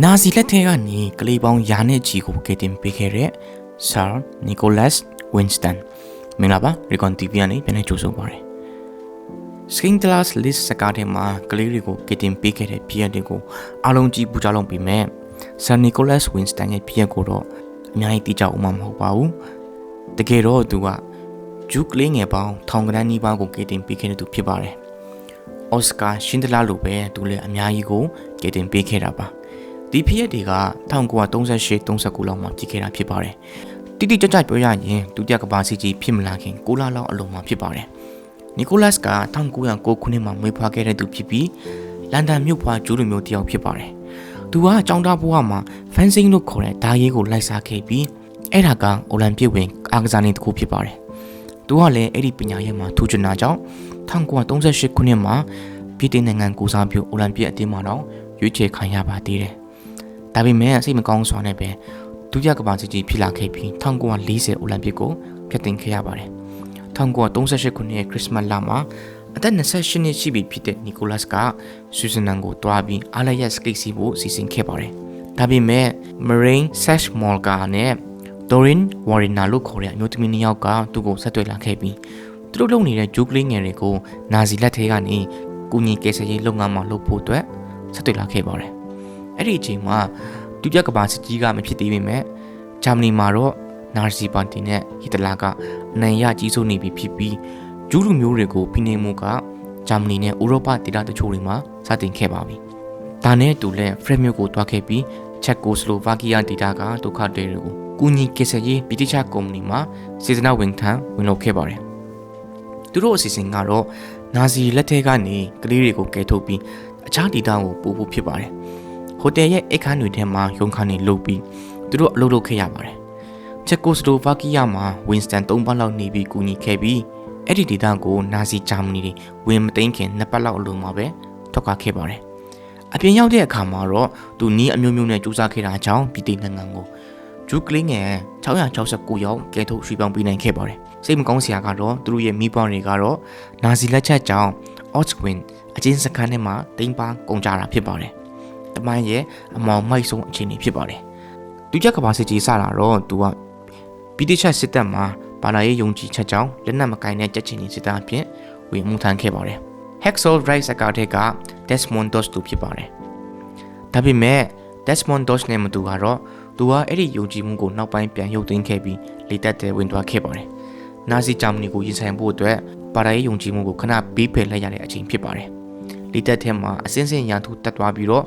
နာဇီလက်ထက်ကနေကလေးပေါင်းယာနဲ့ချီကိုကယ်တင်ပေးခဲ့တဲ့ဆာနီကိုလတ်ဝင်းစတန်မင်္ဂလာပါရီကွန်တီဗီကနေပြန်လည်ကြိုဆိုပါရစေ Skin Glass List စကားထဲမှာကလေးတွေကိုကယ်တင်ပေးခဲ့တဲ့ပြည့်တွေကိုအားလုံးကြည့်ပူကြလုံးပြီးမဲ့ဆာနီကိုလတ်ဝင်းစတန်ရဲ့ပြည့်ကိုတော့အများကြီးသိကြအောင်မဟုတ်ပါဘူးတကယ်တော့သူကဂျူးကလေးငယ်ပေါင်းထောင်ကနန်းနီးပါးကိုကယ်တင်ပေးခဲ့တဲ့သူဖြစ်ပါတယ်အော်စကာရှင်ဒလာလိုပဲသူလည်းအများကြီးကိုကယ်တင်ပေးခဲ့တာပါ ဒီဖြစ်ရက်တွေက1938 39လောက်မှာဖြစ်ခဲ့တာဖြစ်ပါတယ်တိတိကျကျပြောရရင်ဒုတိယကမ္ဘာစစ်ကြီးဖြစ်မလာခင်6လလောက်အလုံးမှာဖြစ်ပါတယ်နီကိုလတ်က1909ခုနှစ်မှာမွေးဖွားခဲ့တဲ့သူဖြစ်ပြီးလန်ဒန်မြို့ဖွားဂျူးလူမျိုးတစ်ယောက်ဖြစ်ပါတယ်သူကចောင်းသားဘဝမှာ fencing လို့ခေါ်တဲ့ဓာရေးကိုလိုက်စားခဲ့ပြီးအဲ့ဒါကအိုလံပစ်ဝင်အားကစားနေတစ်ခုဖြစ်ပါတယ်သူကလည်းအဲ့ဒီပညာရေးမှာထူးချွန်တာကြောင့်1938ခုနှစ်မှာပြည်တင်နိုင်ငံကိုစားပြုအိုလံပစ်အသင်းမှာတော့ရွေးချယ်ခံရပါသေးတယ်။ ဒါပေမဲ့စိတ်မကောင်းစွာနဲ့ပဲဒုတိယကမ္ဘာစစ်ကြီးဖြစ်လာခဲ့ပြီး1940အိုလံပစ်ကိုဖျက်သိမ်းခဲ့ရပါတယ်။1938ခုနှစ်ရဲ့ခရစ်စမတ်လမှာအသက်28နှစ်ရှိပြီဖြစ်တဲ့နီကိုလတ်ကဆွီဇာလန်ကိုတွားပြီးအားလျက်စကိတ်စီဖို့စီစဉ်ခဲ့ပါတယ်။ဒါပေမဲ့ Marine Sash Molga နဲ့ Dorin Warina လို့ခေါ်တဲ့အမျိုးသမီးနှစ်ယောက်ကသူ့ကိုဆက်သွယ်လာခဲ့ပြီးသူတို့လုပ်နေတဲ့ဂျူးကလေးငယ်တွေကိုနာဇီလက်ထဲကနေကုညီကယ်ဆယ်ရေးလုပ်ငန်းမှာလုပ်ဖို့အတွက်ဆက်သွယ်လာခဲ့ပါတယ်။ အဲ့ဒီအချိန်မှာဒုတိယကမ္ဘာစစ်ကြီးကမဖြစ်သေးပေမဲ့ဂျာမနီမှာတော့နာဇီပါတီနဲ့ဟီတလာကအနိုင်ရကြီးစိုးနေပြီဖြစ်ပြီးဂျူးလူမျိုးတွေကိုဖိနှိပ်မှုကဂျာမနီနဲ့ဥရောပဒေသတချို့တွေမှာစတင်ခဲ့ပါပြီ။ဒါနဲ့တူလဲဖရက်မြို့ကိုတွားခဲ့ပြီးချက်ကိုစလိုဗာကီးယားဒေသကဒုက္ခတွေတွေကိုကူညီကယ်ဆယ်ရေးပြည်ထကုမ္ပဏီမှာစေတနာဝန်ထမ်းဝင်လုပ်ခဲ့ပါတယ်။သူတို့အစီအစဉ်ကတော့နာဇီလက်ထက်ကနေကလေးတွေကိုကယ်ထုတ်ပြီးအခြားဒေသကိုပို့ဖို့ဖြစ်ပါတယ်။ ဟိုတယ်ရဲ့အိတ်ခမ်းတွေထဲမှာရုံခန်းတွေလုပ်ပြီးသူတို့အလုပ်လုပ်ခဲ့ရပါတယ်။ချက်ကိုစလိုဗာကီးယားမှာဝင်းစတန်၃ပတ်လောက်နေပြီးကူညီခဲ့ပြီးအဲ့ဒီဒေသကိုနာဇီဂျာမနီတွေဝင်မသိမ်းခင်နှစ်ပတ်လောက်အလုံးမှာပဲထွက်ခွာခဲ့ပါတယ်။အပြင်ရောက်တဲ့အခါမှာတော့သူနီးအမျိုးမျိုးနဲ့စူးစမ်းခဲ့တာကြောင့်ပြည်သိနိုင်ငံကိုဂျူးကလင်းငယ်669ယောက်ကဲထုတ်ရွှေ့ပြောင်းပေးနိုင်ခဲ့ပါတယ်။စိတ်မကောင်းစရာကတော့သူတို့ရဲ့မိဘတွေကတော့နာဇီလက်ချက်ကြောင့် Auschwitz အကျဉ်းစခန်းထဲမှာတိမ်ပါကုန်ကြတာဖြစ်ပါတယ်။ တမန်ရဲ့အမောင်မိုက်ဆုံးအခြေအနေဖြစ်ပါတယ်။ဒုတိယကမ္ဘာစစ်ကြီးစလာတော့သူကပြည်တိချက်စစ်တပ်မှာဘာလာရေးယုံကြည်ချက်ကြောင့်လက်နက်မကင်တဲ့ကြက်ချင်နေစစ်သားအဖြစ်ဝင်မှုထမ်းခဲ့ပါတယ်။ Hexol Rice အကားတဲ့က Desmond Doss သူဖြစ်ပါတယ်။ဒါပေမဲ့ Desmond Doss နဲ့မတူကတော့သူကအဲ့ဒီယုံကြည်မှုကိုနောက်ပိုင်းပြန်ရုပ်သိမ်းခဲ့ပြီးလေတက်တဲ့ဝင်သွားခဲ့ပါတယ်။နာဇီဂျာမနီကိုရင်ဆိုင်ဖို့အတွက်ပါရာရေးယုံကြည်မှုကိုခဏဘေးဖယ်လိုက်ရတဲ့အချိန်ဖြစ်ပါတယ်။လေတက်ထဲမှာအစင်းစင်းရန်သူတက်သွားပြီးတော့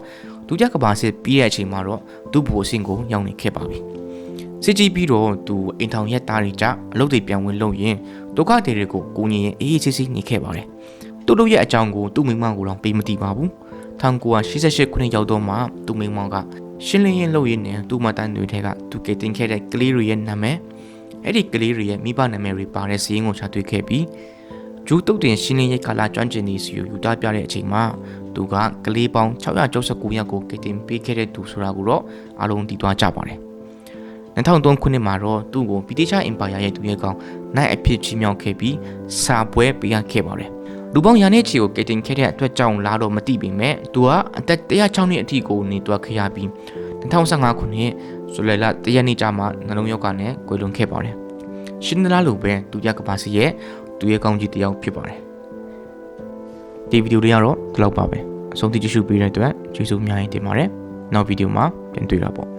ဒုတိယကမ္ဘာစစ်ပြီးတဲ့အချိန်မှာတော့သူ့ဘူအဆင့်ကိုရောက်နေခဲ့ပါပြီ။စစ်ကြီးပြီးတော့သူအိမ်ထောင်ရက်သားတွေကြအလုပ်တွေပြန်ဝင်လုပ်ရင်ဒုက္ခတွေကိုကိုငင်ရင်အေးအေးဆေးဆေးနေခဲ့ပါတယ်။သူ့တို့ရဲ့အကြောင်းကိုသူ့မိမကိုတော့ပေးမသိပါဘူး။1988ခုနှစ်ရောက်တော့မှသူ့မိမကရှင်းလင်းရင်လုပ်ရင်းနဲ့သူ့မတန်းတွေထဲကသူကတင်ခဲ့တဲ့ကလေးတွေရဲ့နာမည်အဲ့ဒီကလေးတွေရဲ့မိဘနာမည်တွေပါတဲ့စီးရင်ကိုချတွေ့ခဲ့ပြီးဂျူးတုတ်တင်ရှင်းလင်းရေးကာလကျွမ်းကျင်နေစီကိုယူသားပြတဲ့အချိန်မှာ သူကကလေးပေါင်း669ယောက်ကိုကတင်ပေးခဲ့တဲ့သူဆိုတာကိုတော့အားလုံးသိသွားကြပါတယ်2003ခုနှစ်မှာတော့သူ့ကိုဗီတီရှာအင်ပါယာရဲ့သူရဲကောင်နိုင်အဖြစ်ချီးမြှောက်ခဲ့ပြီးစာပွဲပေးရခဲ့ပါတယ်လူပေါင်းရာနဲ့ချီကိုကယ်တင်ခဲ့တဲ့အတွက်ကြောင့်လားတော့မသိပေမဲ့သူကအသက်106နှစ်အထိကိုနေသွားခဲ့ရပြီး2015ခုနှစ်ဇူလိုင်လတရက်နေ့ကျမှနှလုံးရောဂါနဲ့ကွယ်လွန်ခဲ့ပါတယ်။ရှင်ဒလာလိုပဲသူရကပါစီရဲ့သူရဲ့ကောင်းကြီးတယောက်ဖြစ်ပါတယ်။ ဒီဗီဒီယိုလေးကတော့ဒီလောက်ပါပဲ။အဆုံးထိကြည့်ရှုပေးတဲ့အတွက်ကျေးဇူးအများကြီးတင်ပါတယ်။နောက်ဗီဒီယိုမှာပြန်တွေ့တာပေါ့